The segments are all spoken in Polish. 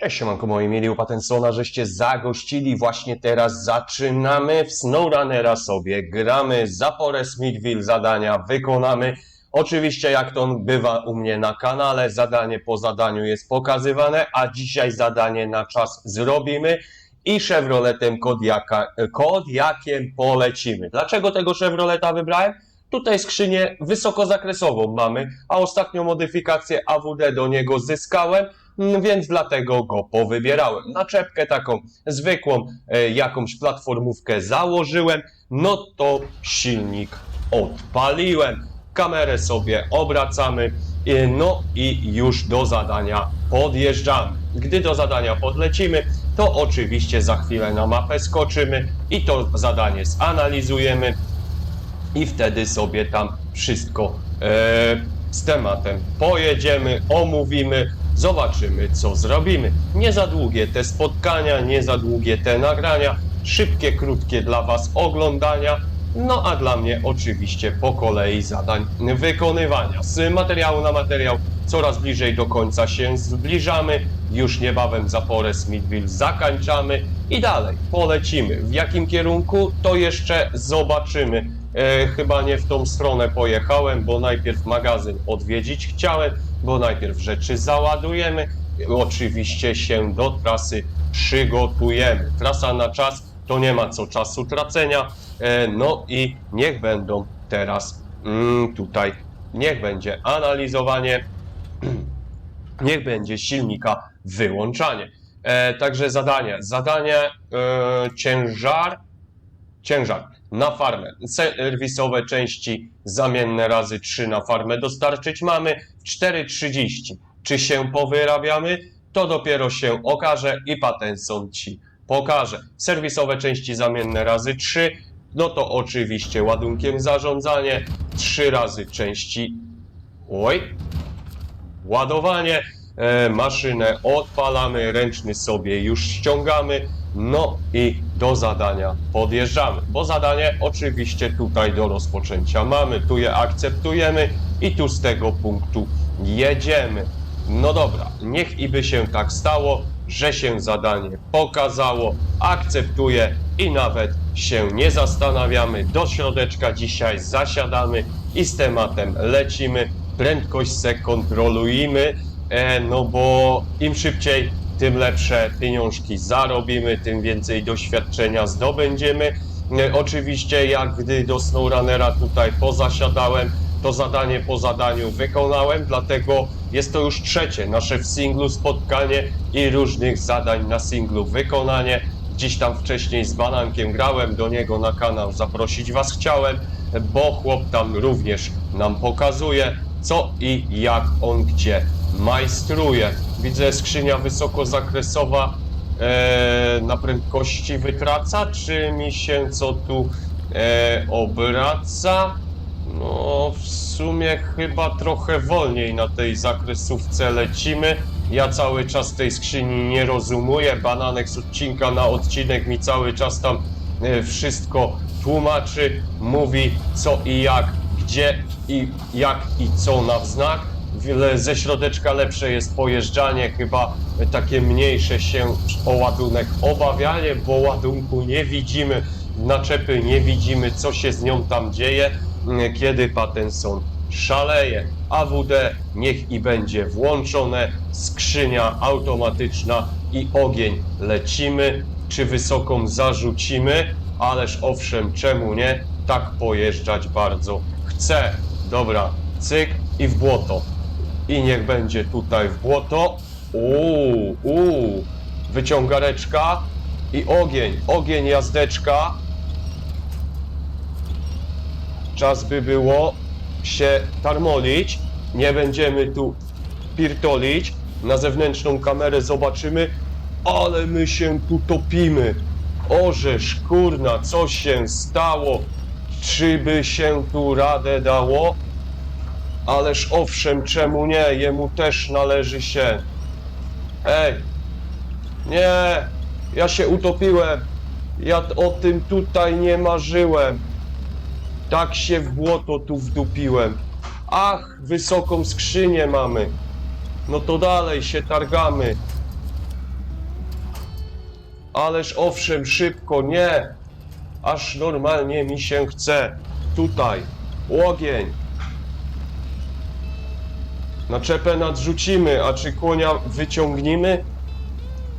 Cześć, siemanko moi mieli u Patensona, żeście zagościli. Właśnie teraz zaczynamy w SnowRunnera sobie. Gramy Zaporę Smithville, zadania wykonamy. Oczywiście jak to bywa u mnie na kanale, zadanie po zadaniu jest pokazywane, a dzisiaj zadanie na czas zrobimy i Chevroletem Kodiaka, Kodiakiem polecimy. Dlaczego tego Chevroleta wybrałem? Tutaj skrzynię wysokozakresową mamy, a ostatnią modyfikację AWD do niego zyskałem, więc dlatego go powybierałem. Naczepkę taką zwykłą, e, jakąś platformówkę założyłem, no to silnik odpaliłem. Kamerę sobie obracamy, e, no i już do zadania podjeżdżamy. Gdy do zadania podlecimy, to oczywiście za chwilę na mapę skoczymy i to zadanie zanalizujemy i wtedy sobie tam wszystko e, z tematem pojedziemy, omówimy, zobaczymy co zrobimy. Nie za długie te spotkania, nie za długie te nagrania, szybkie, krótkie dla Was oglądania. No a dla mnie oczywiście po kolei zadań wykonywania. Z materiału na materiał coraz bliżej do końca się zbliżamy. Już niebawem zaporę Smithville zakończamy i dalej polecimy. W jakim kierunku to jeszcze zobaczymy. E, chyba nie w tą stronę pojechałem, bo najpierw magazyn odwiedzić chciałem, bo najpierw rzeczy załadujemy. Oczywiście się do trasy przygotujemy. Trasa na czas to nie ma co czasu tracenia. E, no i niech będą teraz mm, tutaj, niech będzie analizowanie, niech będzie silnika wyłączanie. E, także zadanie, zadanie e, ciężar, ciężar na farmę. Serwisowe części zamienne razy 3 na farmę dostarczyć mamy w 4,30. Czy się powyrabiamy? To dopiero się okaże i Patenson Ci pokaże. Serwisowe części zamienne razy 3, no to oczywiście ładunkiem zarządzanie, 3 razy części, oj, ładowanie, e, maszynę odpalamy, ręczny sobie już ściągamy, no i do zadania podjeżdżamy, bo zadanie oczywiście tutaj do rozpoczęcia mamy, tu je akceptujemy i tu z tego punktu jedziemy. No dobra, niech i by się tak stało, że się zadanie pokazało, akceptuję i nawet się nie zastanawiamy. Do środeczka dzisiaj zasiadamy i z tematem lecimy. Prędkość se kontrolujemy, e, no bo im szybciej, tym lepsze pieniążki zarobimy, tym więcej doświadczenia zdobędziemy. E, Oczywiście jak gdy do SnowRunnera tutaj pozasiadałem, to zadanie po zadaniu wykonałem, dlatego jest to już trzecie nasze w singlu spotkanie i różnych zadań na singlu wykonanie. Dziś tam wcześniej z Banankiem grałem, do niego na kanał zaprosić Was chciałem, bo chłop tam również nam pokazuje, co i jak on gdzie majstruje. Widzę skrzynia wysokozakresowa e, na prędkości wytraca, czy mi się co tu e, obraca? No, w sumie chyba trochę wolniej na tej zakresówce lecimy. Ja cały czas tej skrzyni nie rozumuję. Bananek z odcinka na odcinek mi cały czas tam e, wszystko tłumaczy, mówi co i jak, gdzie i jak i co na wznak. Ze środeczka lepsze jest pojeżdżanie, chyba takie mniejsze się o ładunek obawianie, bo ładunku nie widzimy, naczepy nie widzimy, co się z nią tam dzieje kiedy Pattenson szaleje. AWD niech i będzie włączone, skrzynia automatyczna i ogień. Lecimy, czy wysoką zarzucimy, ależ owszem, czemu nie? Tak pojeżdżać bardzo chcę. Dobra, cyk i w błoto. I niech będzie tutaj w błoto. Uuu, uuu, wyciągareczka i ogień, ogień jazdeczka czas by było się tarmolić. Nie będziemy tu pirtolić. Na zewnętrzną kamerę zobaczymy, ale my się tu topimy. Orzesz, kurna, co się stało? Czy by się tu radę dało? Ależ owszem, czemu nie? Jemu też należy się. Ej, nie, ja się utopiłem. Ja o tym tutaj nie marzyłem. Tak się w błoto tu wdupiłem. Ach, wysoką skrzynię mamy. No to dalej się targamy. Ależ owszem, szybko, nie. Aż normalnie mi się chce. Tutaj, ogień. Naczepę nadrzucimy, a czy konia wyciągnimy?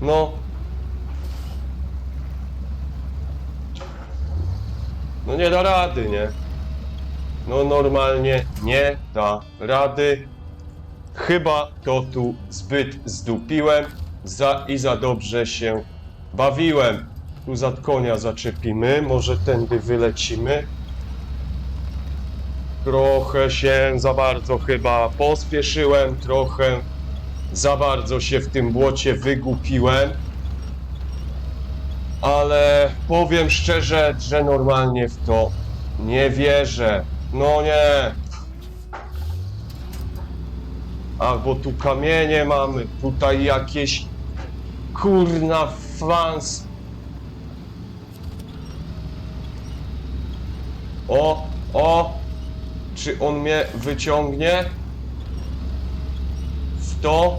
No. No nie da rady, nie? No normalnie nie da rady. Chyba to tu zbyt zdupiłem za i za dobrze się bawiłem. Tu za konia zaczepimy, może tędy wylecimy. Trochę się za bardzo chyba pospieszyłem, trochę za bardzo się w tym błocie wygupiłem. Ale powiem szczerze, że normalnie w to nie wierzę. No nie. Ach, bo tu kamienie mamy, tutaj jakieś kurna fans. O, o, czy on mnie wyciągnie? W to?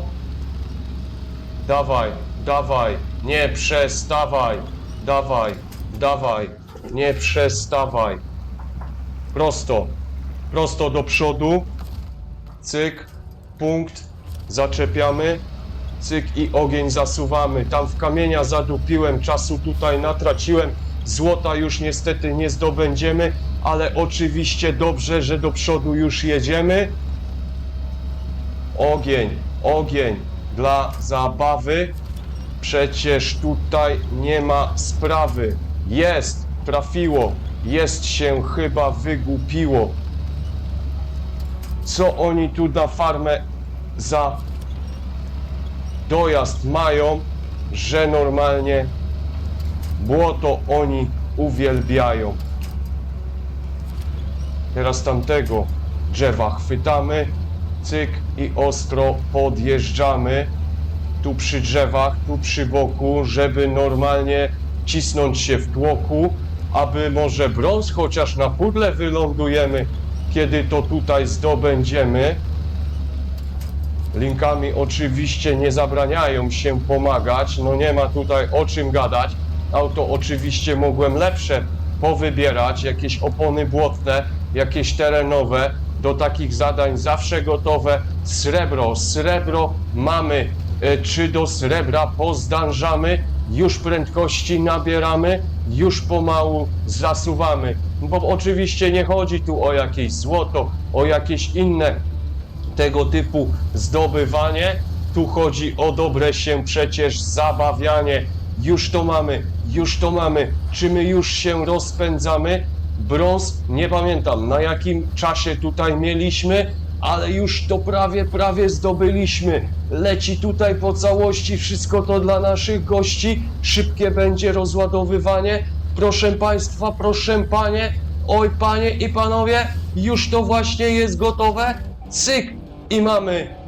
Dawaj, dawaj, nie przestawaj, dawaj, dawaj, nie przestawaj. Prosto, prosto do przodu, cyk, punkt, zaczepiamy, cyk i ogień zasuwamy. Tam w kamienia zadupiłem, czasu tutaj natraciłem, złota już niestety nie zdobędziemy, ale oczywiście dobrze, że do przodu już jedziemy. Ogień, ogień dla zabawy. Przecież tutaj nie ma sprawy. Jest, trafiło, jest się chyba wygłupiło. Co oni tu na farmę za dojazd mają, że normalnie błoto oni uwielbiają. Teraz tamtego drzewa chwytamy, cyk i ostro podjeżdżamy. Tu przy drzewach, tu przy boku, żeby normalnie cisnąć się w tłoku, aby może brąz chociaż na pudle wylądujemy, kiedy to tutaj zdobędziemy. Linkami oczywiście nie zabraniają się pomagać, no nie ma tutaj o czym gadać. Auto oczywiście mogłem lepsze powybierać, jakieś opony błotne, jakieś terenowe, do takich zadań zawsze gotowe. Srebro, srebro mamy, E, czy do srebra pozdążamy, już prędkości nabieramy, już pomału zasuwamy. Bo oczywiście nie chodzi tu o jakieś złoto, o jakieś inne tego typu zdobywanie. Tu chodzi o dobre się przecież zabawianie. Już to mamy, już to mamy. Czy my już się rozpędzamy? Brąz, nie pamiętam na jakim czasie tutaj mieliśmy, ale już to prawie, prawie zdobyliśmy. Leci tutaj po całości, wszystko to dla naszych gości. Szybkie będzie rozładowywanie. Proszę Państwa, proszę Panie, oj Panie i Panowie, już to właśnie jest gotowe. Cyk i mamy.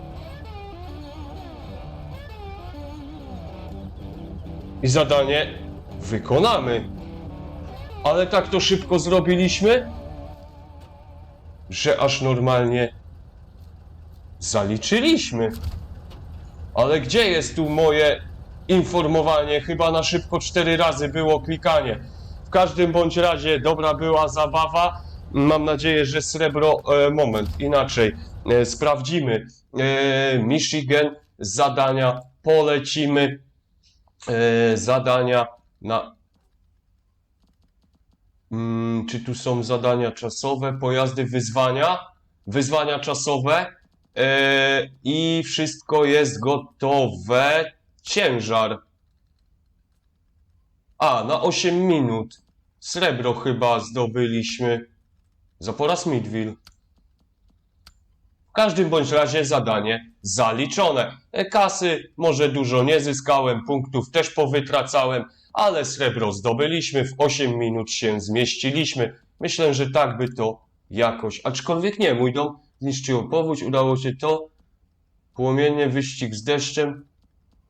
I zadanie wykonamy. Ale tak to szybko zrobiliśmy, że aż normalnie zaliczyliśmy. Ale gdzie jest tu moje informowanie? Chyba na szybko cztery razy było klikanie. W każdym bądź razie dobra była zabawa. Mam nadzieję, że srebro. E, moment, inaczej. E, sprawdzimy. E, Michigan, zadania, polecimy. E, zadania na. Mm, czy tu są zadania czasowe, pojazdy, wyzwania? Wyzwania czasowe. E, I wszystko jest gotowe. Ciężar. A, na 8 minut. Srebro chyba zdobyliśmy. Zapora Smithville. Każdym bądź razie zadanie zaliczone. E, Kasy może dużo nie zyskałem, punktów też powytracałem, ale srebro zdobyliśmy, w 8 minut się zmieściliśmy. Myślę, że tak by to jakoś, aczkolwiek nie, mój dom zniszczyło powódź, udało się to, płomiennie, wyścig z deszczem,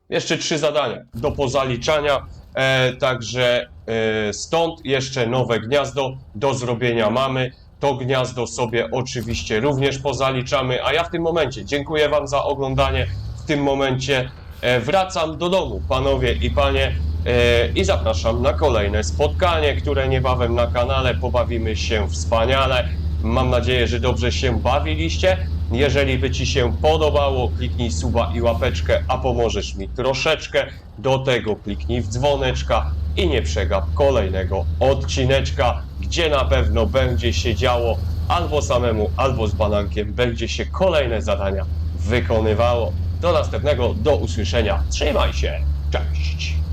jeszcze trzy zadania do pozaliczania, e, także e, stąd jeszcze nowe gniazdo do zrobienia mamy. To gniazdo sobie oczywiście również pozaliczamy, a ja w tym momencie dziękuję Wam za oglądanie. W tym momencie e, wracam do domu, panowie i panie. E, I zapraszam na kolejne spotkanie, które niebawem na kanale. Pobawimy się wspaniale. Mam nadzieję, że dobrze się bawiliście. Jeżeli by Ci się podobało, kliknij suba i łapeczkę, a pomożesz mi troszeczkę. Do tego kliknij w dzwoneczka i nie przegap kolejnego odcineczka, gdzie na pewno będzie się działo albo samemu, albo z banankiem będzie się kolejne zadania wykonywało. Do następnego, do usłyszenia. Trzymaj się. Cześć.